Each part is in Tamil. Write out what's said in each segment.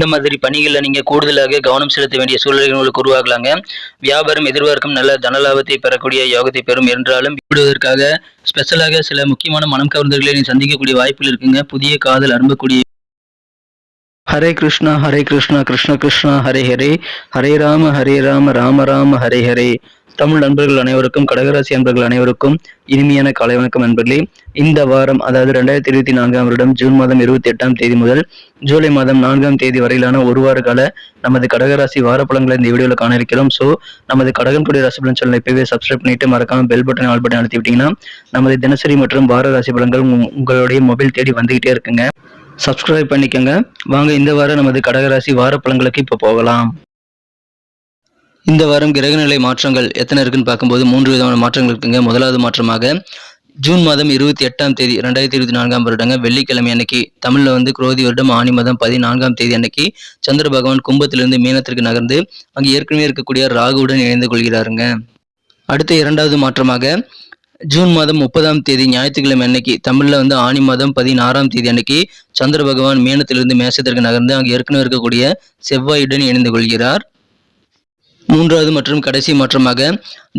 இந்த மாதிரி பணிகளில் நீங்கள் கூடுதலாக கவனம் செலுத்த வேண்டிய சூழ்நிலைகள் உங்களுக்கு உருவாகலாங்க. வியாபாரம் எதிர்பார்க்கும் நல்ல தனலாபத்தை பெறக்கூடிய யோகத்தை பெறும் என்றாலும் விடுவதற்காக ஸ்பெஷலாக சில முக்கியமான மனம் கவர்ந்தர்களை நீ சந்திக்கக்கூடிய வாய்ப்புகள் இருக்குங்க. புதிய காதல் அரும்பக்கூடிய ஹரே கிருஷ்ணா ஹரே கிருஷ்ணா கிருஷ்ண கிருஷ்ணா ஹரே ஹரே. ஹரே ராம ஹரே ராம ராம ராம ஹரே ஹரே. தமிழ் நண்பர்கள் அனைவருக்கும் கடகராசி நண்பர்கள் அனைவருக்கும் இனிமையான காலை வணக்கம் நண்பர்களே. இந்த வாரம் அதாவது ரெண்டாயிரத்தி இருபத்தி நான்காம் வருடம் ஜூன் மாதம் இருபத்தி எட்டாம் தேதி முதல் ஜூலை மாதம் நான்காம் தேதி வரையிலான ஒரு வார கால நமது கடகராசி வாரப்பழங்களை இந்த வீடியோவில் காண இருக்கிறோம் ஸோ நமது கடகன்குடி ராசி பலன் சேனல் இப்பவே சப்ஸ்கிரைப் பண்ணிட்டு மறக்காம பெல் பட்டன் ஆல் பட்டன் அழுத்தி விட்டீங்கன்னா நமது தினசரி மற்றும் வார ராசி பலன்கள் உங்களுடைய மொபைல் தேடி வந்துகிட்டே இருக்குங்க. சப்ஸ்கிரைப் பண்ணிக்கோங்க. வாங்க இந்த வாரம் நமது கடகராசி வாரப்பழங்களுக்கு இப்போ போகலாம். இந்த வாரம் கிரகநிலை மாற்றங்கள் எத்தனை இருக்குன்னு பார்க்கும்போது மூன்று விதமான மாற்றங்கள் இருக்குங்க. முதலாவது மாற்றமாக ஜூன் மாதம் இருபத்தி எட்டாம் தேதி ரெண்டாயிரத்தி இருபத்தி நான்காம் வருடங்க. வெள்ளிக்கிழமை அன்னைக்கு தமிழில் வந்து குரோதி வருடம் ஆணி மாதம் பதினான்காம் தேதி அன்னைக்கு சந்திர பகவான் கும்பத்திலிருந்து மீனத்திற்கு நகர்ந்து அங்கு ஏற்கனவே இருக்கக்கூடிய ராகுவுடன் இணைந்து கொள்கிறாருங்க. அடுத்த இரண்டாவது மாற்றமாக ஜூன் மாதம் முப்பதாம் தேதி ஞாயிற்றுக்கிழமை அன்னைக்கு தமிழில் வந்து ஆணி மாதம் பதினாறாம் தேதி அன்னைக்கு சந்திர பகவான் மீனத்திலிருந்து மேசத்திற்கு நகர்ந்து அங்கு ஏற்கனவே இருக்கக்கூடிய செவ்வாயுடன் இணைந்து கொள்கிறார். மூன்றாவது மற்றும் கடைசி மாற்றமாக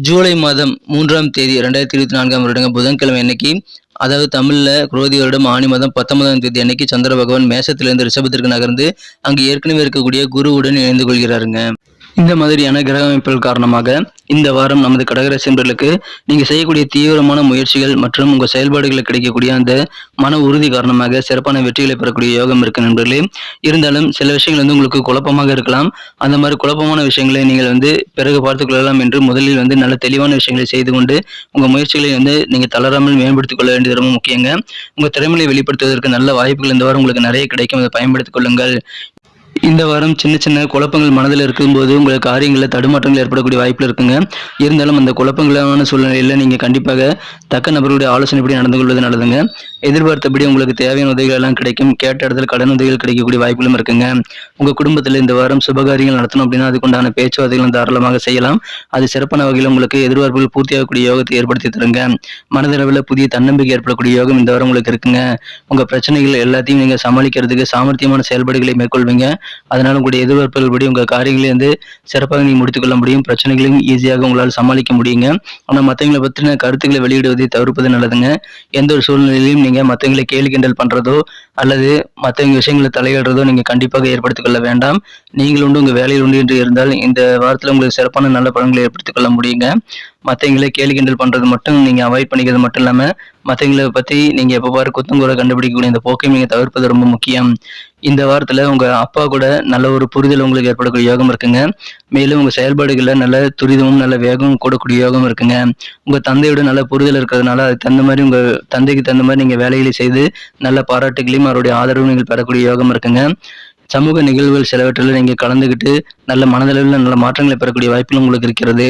ஜூலை மாதம் மூன்றாம் தேதி ரெண்டாயிரத்தி இருபத்தி நான்காம் வருடங்க புதன்கிழமை அன்னைக்கு அதாவது தமிழ்ல குரோதி வருடம் ஆணி மாதம் பத்தொன்பதாம் தேதி அன்னைக்கு சந்திர பகவான் மேசத்திலிருந்து ரிஷபத்திற்கு நகர்ந்து அங்கு ஏற்கனவே இருக்கக்கூடிய குருவுடன் இணைந்து கொள்கிறாருங்க. இந்த மாதிரியான கிரக அமைப்புகள் காரணமாக இந்த வாரம் நமது கடகராசி என்பர்களுக்கு நீங்கள் செய்யக்கூடிய தீவிரமான முயற்சிகள் மற்றும் உங்கள் செயல்பாடுகளில் கிடைக்கக்கூடிய அந்த மன உறுதி காரணமாக சிறப்பான வெற்றிகளை பெறக்கூடிய யோகம் இருக்கு நண்பர்களே. இருந்தாலும் சில விஷயங்கள் வந்து உங்களுக்கு குழப்பமாக இருக்கலாம். அந்த மாதிரி குழப்பமான விஷயங்களை நீங்கள் வந்து பிறகு பார்த்துக்கொள்ளலாம் என்று முதலில் வந்து நல்ல தெளிவான விஷயங்களை செய்து கொண்டு உங்கள் முயற்சிகளை வந்து நீங்கள் தளராமல் மேம்படுத்திக் கொள்ள வேண்டியது ரொம்ப முக்கியங்க. உங்கள் திறமையை வெளிப்படுத்துவதற்கு நல்ல வாய்ப்புகள் இந்த வாரம் உங்களுக்கு நிறைய கிடைக்கும். அதை பயன்படுத்திக் கொள்ளுங்கள். இந்த வாரம் சின்ன சின்ன குழப்பங்கள் மனதில் இருக்கும்போது உங்களுக்கு காரியங்களில் தடுமாற்றங்கள் ஏற்படக்கூடிய வாய்ப்பில் இருக்குங்க. இருந்தாலும் அந்த குழப்பங்களான சூழ்நிலையில் நீங்கள் கண்டிப்பாக தக்க நபர்களுடைய ஆலோசனைப்படி நடந்து கொள்வது நல்லதுங்க. எதிர்பார்த்தபடி உங்களுக்கு தேவையான உதவிகள் எல்லாம் கிடைக்கும். கேட்ட இடத்துல கடன் உதவிகள் கிடைக்கக்கூடிய வாய்ப்புகளும் இருக்குங்க. உங்கள் குடும்பத்தில் இந்த வாரம் சுபகாரியங்கள் நடத்தணும் அப்படின்னா அதுக்குண்டான பேச்சுவார்த்தைகளும் தாராளமாக செய்யலாம். அது சிறப்பான வகையில் உங்களுக்கு எதிர்பார்ப்புகள் பூர்த்தியாகக்கூடிய யோகத்தை ஏற்படுத்தி தருங்க. மனதளவில் புதிய தன்னம்பிக்கை ஏற்படக்கூடிய யோகம் இந்த வாரம் உங்களுக்கு இருக்குங்க. உங்கள் பிரச்சனைகள் எல்லாத்தையும் நீங்கள் சமாளிக்கிறதுக்கு சாமர்த்தியமான செயல்பாடுகளை மேற்கொள்வீங்க. அதனால உங்களுடைய எதிர்பார்ப்புகள் படி உங்கள் காரியங்களை வந்து சிறப்பாக நீங்கள் முடித்துக்கொள்ள முடியும். பிரச்சனைகளையும் ஈஸியாக உங்களால் சமாளிக்க முடியுங்க. ஆனால் மற்றவங்களை பற்றின கருத்துக்களை வெளியிடுவதை தவிர்ப்பது நல்லதுங்க. எந்த ஒரு சூழ்நிலையிலும் நீங்கள் மற்றவங்களை கேலி கிண்டல் பண்ணுறதோ அல்லது மற்றவங்க விஷயங்களை தலையிடுறதோ நீங்கள் கண்டிப்பாக ஏற்படுத்திக் கொள்ள வேண்டாம். நீங்கள் உண்டு உங்கள் வேலையில் உண்டு என்று இருந்தால் இந்த வாரத்தில் உங்களுக்கு சிறப்பான நல்ல பலன்களை ஏற்படுத்திக் கொள்ள முடியுங்க. மற்றவங்களை கேலி கிண்டல் பண்ணுறது மட்டும் நீங்கள் அவாய்ட் பண்ணிக்கிறது மட்டும் இல்லாமல் மற்றவங்களை பற்றி நீங்கள் எப்போ பாரு குத்தங்குறை கண்டுபிடிக்கக்கூடிய இந்த போக்கை நீங்கள் தவிர்ப்பது ரொம்ப முக்கியம். இந்த வாரத்தில் உங்கள் அப்பா கூட நல்ல ஒரு புரிதல் உங்களுக்கு ஏற்படக்கூடிய யோகம் இருக்குங்க. மேலும் உங்கள் செயல்பாடுகளில் நல்ல துரிதமும் நல்ல வேகமும் கூடக்கூடிய யோகம் இருக்குங்க. உங்கள் தந்தையோட நல்ல புரிதல் இருக்கிறதுனால அதுக்கு தகுந்த மாதிரி உங்கள் தந்தைக்கு தகுந்த மாதிரி நீங்கள் வேலைகளை செய்து நல்ல பாராட்டுகளையும் அவருடைய ஆதரவும் நீங்கள் பெறக்கூடிய யோகம் இருக்குங்க. சமூக நிகழ்வுகள் சிலவற்றில் நீங்கள் கலந்துக்கிட்டு நல்ல மனதளவில் நல்ல மாற்றங்களை பெறக்கூடிய வாய்ப்புகள் உங்களுக்கு இருக்கிறது.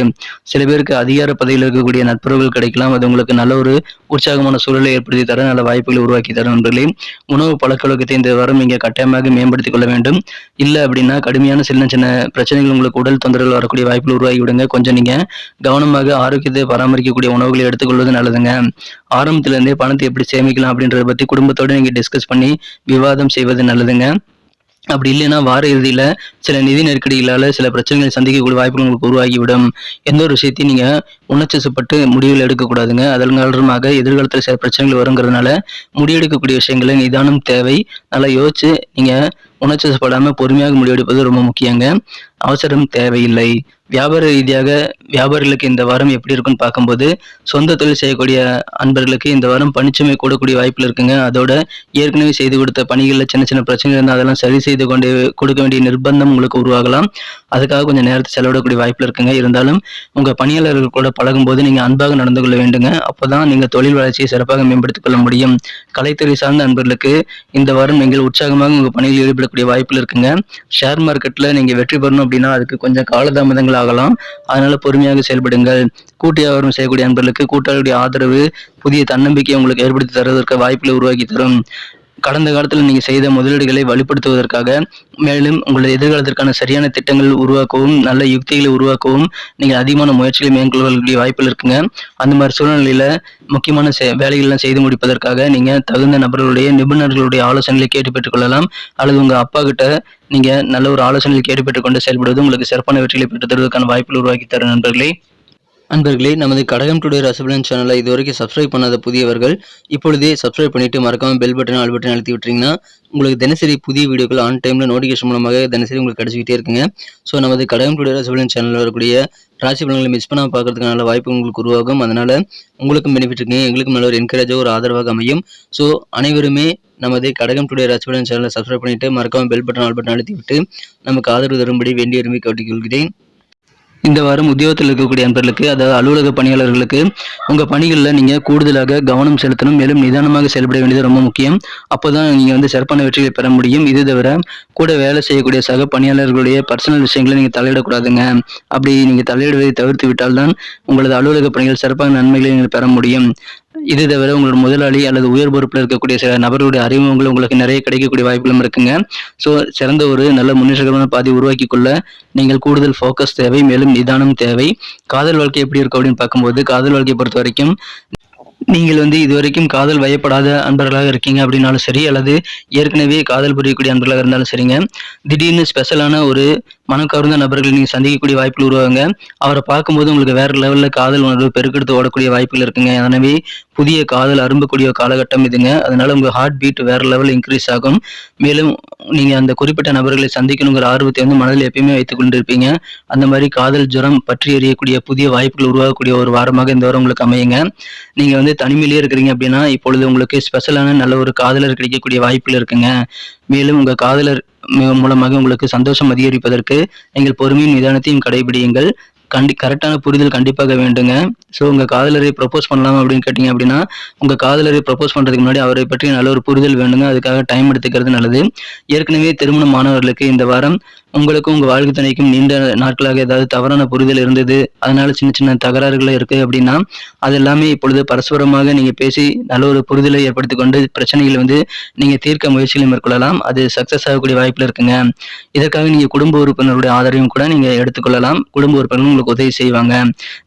சில பேருக்கு அதிகார பதவியில் இருக்கக்கூடிய நட்புறவுகள் கிடைக்கலாம். அது உங்களுக்கு நல்ல ஒரு உற்சாகமான சூழலை ஏற்படுத்தி தர நல்ல வாய்ப்புகளை உருவாக்கி தரும் என்பதிலே உணவு பழக்க வழக்கத்தை இந்த வாரம் நீங்கள் கட்டாயமாக மேம்படுத்திக் கொள்ள வேண்டும். இல்லை அப்படின்னா கடுமையான சின்ன சின்ன பிரச்சனைகள் உங்களுக்கு உடல் தொந்தரவுகள் வரக்கூடிய வாய்ப்புகள் உருவாகி விடுங்க கொஞ்சம் நீங்கள் கவனமாக ஆரோக்கியத்தை பராமரிக்கக்கூடிய உணவுகளை எடுத்துக்கொள்வது நல்லதுங்க. ஆரம்பத்திலேருந்தே பணத்தை எப்படி சேமிக்கலாம் அப்படின்றத பற்றி குடும்பத்தோடு நீங்கள் டிஸ்கஸ் பண்ணி விவாதம் செய்வது நல்லதுங்க. அப்படி இல்லைன்னா வார இறுதியில் சில நிதி நெருக்கடிகளால் சில பிரச்சனைகளை சந்திக்கக்கூடிய வாய்ப்புகள் உங்களுக்கு உருவாகிவிடும். எந்த ஒரு விஷயத்தையும் நீங்கள் உணர்ச்சிசப்பட்டு முடிவுகள் எடுக்கக்கூடாதுங்க. அதன் காரணமாக எதிர்காலத்தில் சில பிரச்சனைகள் வருங்கிறதுனால முடிவெடுக்கக்கூடிய விஷயங்களை நிதானம் தேவை. நல்லா யோசிச்சு நீங்கள் உணர்ச்சிசப்படாம பொறுமையாக முடிவெடுப்பது ரொம்ப முக்கியங்க. அவசரம் தேவையில்லை. வியாபார ரீதியாக வியாபாரிகளுக்கு இந்த வாரம் எப்படி இருக்குன்னு பார்க்கும்போது சொந்த தொழில் செய்யக்கூடிய அன்பர்களுக்கு இந்த வாரம் பணிச்சுமை கூடக்கூடிய வாய்ப்புகள் இருக்குங்க. அதோட ஏற்கனவே செய்து கொடுத்த பணிகளில் சின்ன சின்ன பிரச்சனைகள் இருந்தால் அதெல்லாம் சரி செய்து கொண்டு கொடுக்க வேண்டிய நிர்பந்தம் உங்களுக்கு உருவாகலாம். அதுக்காக கொஞ்சம் நேரத்தை செலவிடக்கூடிய வாய்ப்புகள் இருக்குங்க. இருந்தாலும் உங்கள் பணியாளர்கள் கூட பழகும்போது நீங்கள் அன்பாக நடந்து கொள்ள வேண்டுங்க. அப்பதான் நீங்கள் தொழில் வளர்ச்சியை சிறப்பாக மேம்படுத்திக் கொள்ள முடியும். கலைத்துறை சார்ந்த அன்பர்களுக்கு இந்த வாரம் நீங்கள் உற்சாகமாக உங்கள் பணியில் ஈடுபடக்கூடிய வாய்ப்புகள் இருக்குங்க. ஷேர் மார்க்கெட்டில் நீங்கள் வெற்றி பெறணும் அப்படின்னா அதுக்கு கொஞ்சம் காலதாமதங்கள் ஆகலாம். அதனால பொறுமையாக செயல்படுங்கள். கூட்டு வியாபாரம் செய்யக்கூடிய நண்பர்களுக்கு கூட்டாளியுடைய ஆதரவு புதிய தன்னம்பிக்கை உங்களுக்கு ஏற்படுத்தி தருவதற்கு வாய்ப்புகளை உருவாக்கி தரும். கடந்த காலத்தில் நீங்கள் செய்த முதலீடுகளை வலுப்படுத்துவதற்காக மேலும் உங்களது எதிர்காலத்திற்கான சரியான திட்டங்கள் உருவாக்கவும் நல்ல யுக்திகளை உருவாக்கவும் நீங்கள் அதிகமான முயற்சிகளை மேற்கொள்ளக்கூடிய வாய்ப்புகள் இருக்குங்க. அந்த மாதிரி சூழ்நிலையில் முக்கியமான செ- வேலைகள்லாம் செய்து முடிப்பதற்காக நீங்கள் தகுந்த நபர்களுடைய நிபுணர்களுடைய ஆலோசனைகளை கேட்டு பெற்றுக்கொள்ளலாம் அல்லது உங்கள் அப்பா கிட்ட நீங்கள் நல்ல ஒரு ஆலோசனைகளை கேட்டு பெற்றுக்கொண்டு செயல்படுவது உங்களுக்கு சிறப்பான வெற்றிகளை பெற்றுத் தருவதற்கான வாய்ப்புகள் உருவாக்கி தரும் நண்பர்களே. அன்பர்களே நமது கடகம் டுடே ரசபலன் சேனலை இதுவரைக்கும் சப்ஸ்கிரைப் பண்ணாத புதியவர்கள் இப்பொழுதே சப்ஸ்கிரைப் பண்ணிட்டு மறக்காம பெல் பட்டன் ஆல் பட்டன் அழுத்தி விட்டுறீங்கன்னா உங்களுக்கு தினசரி புதிய வீடியோக்கள் ஆன் டைமில் நோட்டிஃபிகேஷன் மூலமாக தினசரி உங்களுக்கு கிடச்சிக்கிட்டே இருக்குங்க. ஸோ நமது கடகம் டுடே ரசபலன் சேனலில் வரக்கூடிய ராசி பலன்களை மிஸ் பண்ணாம பார்க்கறதுக்கு நல்ல வாய்ப்பு உங்களுக்கு உருவாகும். அதனால் உங்களுக்கும் பெனிஃபிட் இருக்குங்க. எங்களுக்கும் நல்ல ஒரு என்கரேஜாக ஒரு ஆதரவாக அமையும். ஸோ அனைவருமே நமது கடகம் டுடே ரசபலன் சேனலை சப்ஸ்கிரைப் பண்ணிவிட்டு மறக்காமல் பெல் பட்டன் ஆல் பட்டன் அழுத்தி விட்டு நமக்கு ஆதரவு தரும்படி வேண்டிய விரும்பி கேட்டுக்கொள்கிறேன் இந்த வாரம் உத்தியோகத்தில் இருக்கக்கூடிய நண்பர்களுக்கு அதாவது அலுவலக பணியாளர்களுக்கு உங்கள் பணிகளில் நீங்கள் கூடுதலாக கவனம் செலுத்தணும் மேலும் நிதானமாக செயல்பட வேண்டியது ரொம்ப முக்கியம். அப்போ தான் நீங்கள் வந்து சிறப்பான வெற்றிகளை பெற முடியும். இது தவிர கூட வேலை செய்யக்கூடிய சக பணியாளர்களுடைய பர்சனல் விஷயங்களை நீங்கள் தலையிடக்கூடாதுங்க. அப்படி நீங்கள் தலையிடுவதை தவிர்த்து விட்டால் தான் உங்களது அலுவலக பணிகள் சிறப்பான நன்மைகளை நீங்கள் பெற முடியும். இது தவிர உங்களோட முதலாளி அல்லது உயர் பொறுப்பில் இருக்கக்கூடிய சில நபர்களுடைய அறிமுகங்கள் உங்களுக்கு நிறைய கிடைக்கக்கூடிய வாய்ப்புகளும் இருக்குங்க. ஸோ சிறந்த ஒரு நல்ல முன்னேற்றமான பாதை உருவாக்கி கொள்ள நீங்கள் கூடுதல் ஃபோக்கஸ் தேவை மேலும் நிதானம் தேவை. காதல் வாழ்க்கை எப்படி இருக்கும் அப்படின்னு பார்க்கும்போது காதல் வாழ்க்கையை பொறுத்த வரைக்கும் நீங்கள் வந்து இதுவரைக்கும் காதல் வயப்படாத அன்பர்களாக இருக்கீங்க அப்படின்னாலும் சரி அல்லது ஏற்கனவே காதல் புரியக்கூடிய அன்பர்களாக இருந்தாலும் சரிங்க. திடீர்னு ஸ்பெஷலான ஒரு மனம் கவர்ந்த நபர்களை நீங்கள் சந்திக்கக்கூடிய வாய்ப்புகள் உருவாங்க அவரை பார்க்கும்போது உங்களுக்கு வேற லெவலில் காதல் உணர்வு பெருக்கெடுத்து ஓடக்கூடிய வாய்ப்புகள் இருக்குங்க. எனவே புதிய காதல் அரும்பக்கூடிய காலகட்டம் இதுங்க. அதனால உங்கள் ஹார்ட் பீட் வேற லெவல் இன்க்ரீஸ் ஆகும். மேலும் நீங்கள் அந்த குறிப்பிட்ட நபர்களை சந்திக்கணுங்கிற ஆர்வத்தை வந்து மனதில் எப்பயுமே வைத்துக் கொண்டிருப்பீங்க. அந்த மாதிரி காதல் ஜுரம் பற்றி எறியக்கூடிய புதிய வாய்ப்புகள் உருவாகக்கூடிய ஒரு வாரமாக இந்த வாரம் உங்களுக்கு அமையுங்க. நீங்கள் வந்து தனிமையிலேயே இருக்கிறீங்க அப்படின்னா இப்பொழுது உங்களுக்கு ஸ்பெஷலான நல்ல ஒரு காதலர் கிடைக்கக்கூடிய வாய்ப்புகள் இருக்குங்க. மேலும் உங்கள் காதலர் மூலமாக உங்களுக்கு சந்தோஷம் அதிகரிப்பதற்கு நீங்கள் பொறுமையும் நிதானத்தையும் கடைபிடியுங்கள். கண்டி கரெக்டான புரிதல் கண்டிப்பாக வேண்டுங்க. ஸோ உங்கள் காதலரை ப்ரப்போஸ் பண்ணலாம் அப்படின்னு கேட்டிங்க அப்படின்னா உங்கள் காதலரை ப்ரப்போஸ் பண்ணுறதுக்கு முன்னாடி அவரை பற்றி நல்ல ஒரு புரிதல் வேண்டுங்க. அதுக்காக டைம் எடுத்துக்கிறது நல்லது. ஏற்கனவே திருமணம் மாணவர்களுக்கு இந்த வாரம் உங்களுக்கும் உங்கள் வாழ்க்கை துணைக்கும் நீண்ட நாட்களாக ஏதாவது தவறான புரிதல் இருந்தது அதனால சின்ன சின்ன தகராறுகள் இருக்கு அப்படின்னா அது எல்லாமே இப்பொழுது பரஸ்பரமாக நீங்கள் பேசி நல்ல ஒரு புரிதலை ஏற்படுத்தி கொண்டு பிரச்சனைகளை வந்து நீங்கள் தீர்க்க முயற்சிகளை மேற்கொள்ளலாம். அது சக்ஸஸ் ஆகக்கூடிய வாய்ப்பில் இருக்குங்க. இதற்காக நீங்கள் குடும்ப உறுப்பினருடைய ஆதரவையும் கூட நீங்கள் எடுத்துக்கொள்ளலாம். குடும்ப உறுப்பினர்கள் உங்களுக்கு உதவி செய்வாங்க.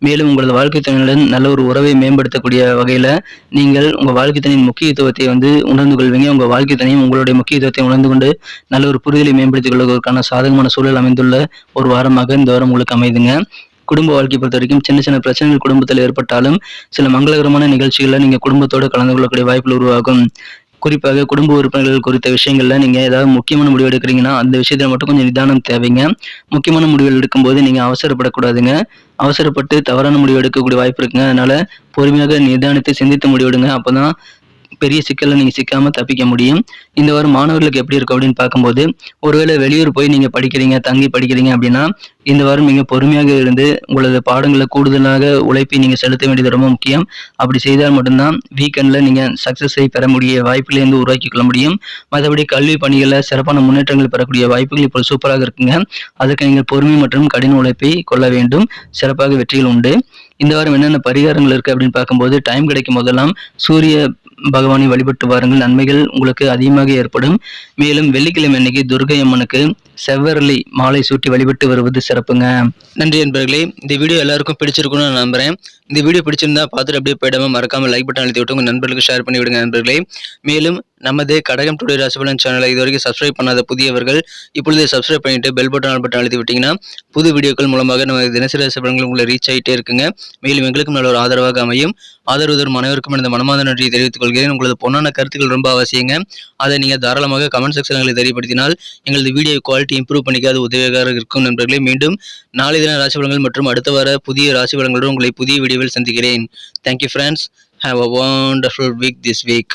மேலும் உங்களது வாழ்க்கை துணையுடன் நல்ல ஒரு உறவை மேம்படுத்தக்கூடிய வகையில் நீங்கள் உங்கள் வாழ்க்கை துணையின் முக்கியத்துவத்தை வந்து உணர்ந்து கொள்வீங்க. உங்கள் வாழ்க்கை துணையும் உங்களுடைய முக்கியத்துவத்தை உணர்ந்து கொண்டு நல்ல ஒரு புரிதலை மேம்படுத்திக் கொள்வதற்கான சாதகமான சூழல் அமைந்துள்ள ஒரு வாரமாக இந்த வாரம் உங்களுக்கு அமைதுங்க. குடும்ப வாழ்க்கை பொறுத்த வரைக்கும் சின்ன சின்ன பிரச்சனைகள் குடும்பத்தில் ஏற்பட்டாலும் சில மங்களகரமான நிகழ்ச்சிகளில் நீங்கள் குடும்பத்தோடு கலந்து கொள்ளக்கூடிய வாய்ப்புகள் உருவாகும். குறிப்பாக குடும்ப உறுப்பினர்கள் குறித்த விஷயங்கள்ல நீங்க ஏதாவது முக்கியமான முடிவு எடுக்கிறீங்கன்னா அந்த விஷயத்துல மட்டும் கொஞ்சம் நிதானம் தேவைங்க. முக்கியமான முடிவுகள் எடுக்கும்போது நீங்க அவசரப்படக்கூடாதுங்க. அவசரப்பட்டு தவறான முடிவு எடுக்கக்கூடிய வாய்ப்பு இருக்குங்க. அதனால பொறுமையாக நிதானத்தை சிந்தித்து முடிவெடுங்க. அப்பதான் பெரிய சிக்கலில் நீங்கள் சிக்காமல் தப்பிக்க முடியும். இந்த வாரம் மாணவர்களுக்கு எப்படி இருக்கும் அப்படின்னு பார்க்கும்போது ஒருவேளை வெளியூர் போய் நீங்கள் படிக்கிறீங்க தங்கி படிக்கிறீங்க அப்படின்னா இந்த வாரம் நீங்கள் பொறுமையாக இருந்து உங்களது பாடங்களை கூடுதலாக உழைப்பை நீங்கள் செலுத்த வேண்டியது ரொம்ப முக்கியம். அப்படி செய்தால் மட்டும்தான் வீக்கெண்டில் நீங்கள் சக்ஸஸை பெற முடிய வாய்ப்பிலேருந்து உருவாக்கி கொள்ள முடியும். மற்றபடி கல்வி பணிகளில் சிறப்பான முன்னேற்றங்கள் பெறக்கூடிய வாய்ப்புகள் இப்போ சூப்பராக இருக்குங்க. அதுக்கு நீங்கள் பொறுமை மற்றும் கடின உழைப்பை கொள்ள வேண்டும். சிறப்பாக வெற்றிகள் உண்டு. இந்த வாரம் என்னென்ன பரிகாரங்கள் இருக்குது அப்படின்னு பார்க்கும்போது டைம் கிடைக்கும் போதெல்லாம் சூரிய பகவானை வழிபட்டு வாருங்கள். நன்மைகள் உங்களுக்கு அதிகமாக ஏற்படும். மேலும் வெள்ளிக்கிழமை அன்னைக்கு துர்கை அம்மனுக்கு செவ்வரளி மாலை சூட்டி வழிபட்டு வருவது சிறப்புங்க. நன்றி நண்பர்களே இந்த வீடியோ எல்லாருக்கும் பிடிச்சிருக்கும்னு நான் நம்புறேன். இந்த வீடியோ பிடிச்சிருந்தா பார்த்துட்டு அப்படியே போயிடாம மறக்காம லைக் பட்டன் அழுத்தி விட்டு உங்க நண்பர்களுக்கு ஷேர் பண்ணி விடுங்க நண்பர்களே. மேலும் நமது கடகம் டுடே ராசிபலன் சேனலை இதுவரைக்கும் சப்ஸ்கிரைப் பண்ணாத புதியவர்கள் இப்பொழுதே சப்ஸ்கிரைப் பண்ணிட்டு பெல் பட்டன் ஆல் பட்டன் அழுத்தி விட்டீங்கன்னா புது வீடியோக்கள் மூலமாக நம்ம தினசரி ராசிபலன்கள் உங்களை ரீச் ஆகிட்டே இருக்குங்க. மேலும் எங்களுக்கும் நல்ல ஒரு ஆதரவாக அமையும். ஆதரவு தரும் அனைவருக்கும் இந்த மனமார்ந்த நன்றியை தெரிவித்துக் கொள்கிறேன். உங்களது பொன்னான கருத்துக்கள் ரொம்ப அவசியங்க. அதை நீங்கள் தாராளமாக கமெண்ட் செக்ஷன்களை தெரியப்படுத்தினால் எங்களது வீடியோ குவாலிட்டி இம்ப்ரூவ் பண்ணிக்க அது உதவியாக இருக்கும் நண்பர்களே. மீண்டும் நாளை தின ராசி பலன்கள் மற்றும் அடுத்த வார புதிய ராசி பலன்களுடன் உங்களை புதிய வீடியோ வீடியோவில் சந்திக்கிறேன் thank you friends have a wonderful week this week